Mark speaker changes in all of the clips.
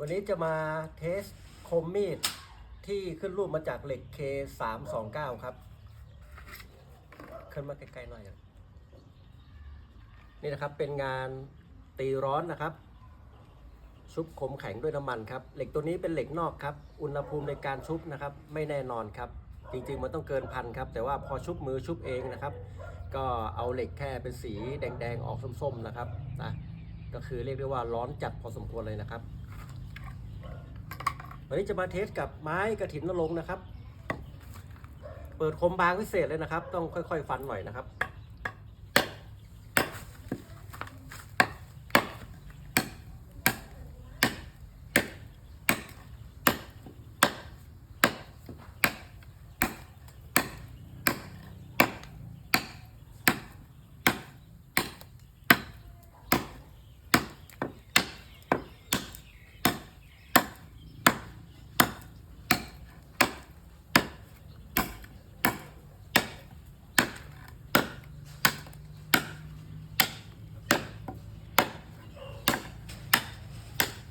Speaker 1: วันนี้จะมาเทสคมมีดที่ขึ้นรูปมาจากเหล็ก K329 ครับ ขึ้นมาใกล้ๆหน่อยครับนี่นะครับเป็นงานตีร้อนนะครับ ชุบคมแข็งด้วยน้ำมันครับ เหล็กตัวนี้เป็นเหล็กนอกครับ อุณหภูมิในการชุบนะครับ ไม่แน่นอนครับ จริงๆมันต้องเกินพันครับ แต่ว่าพอชุบมือชุบเองนะครับ ก็เอาเหล็กแค่เป็นสีแดงๆออกส้มๆนะครับนะก็คือเรียกได้ว่าร้อนจัดพอสมควรเลยนะครับ วันนี้จะมาเทสกับไม้กระถินนรงนะครับ เปิดคมบางพิเศษเลยนะครับ ต้องค่อยๆ ฟันหน่อยนะครับ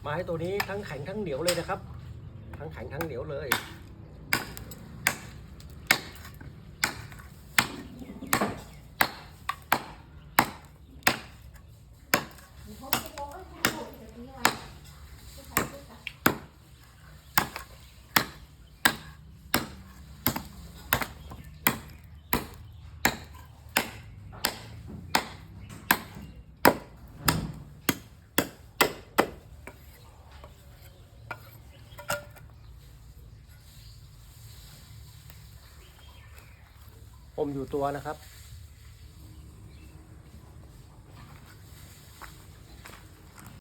Speaker 1: ไม้ตัวนี้ทั้งแข็งทั้งเหนียวเลยนะครับ ทั้งแข็งทั้งเหนียวเลย อมอยู่ตัวนะครับ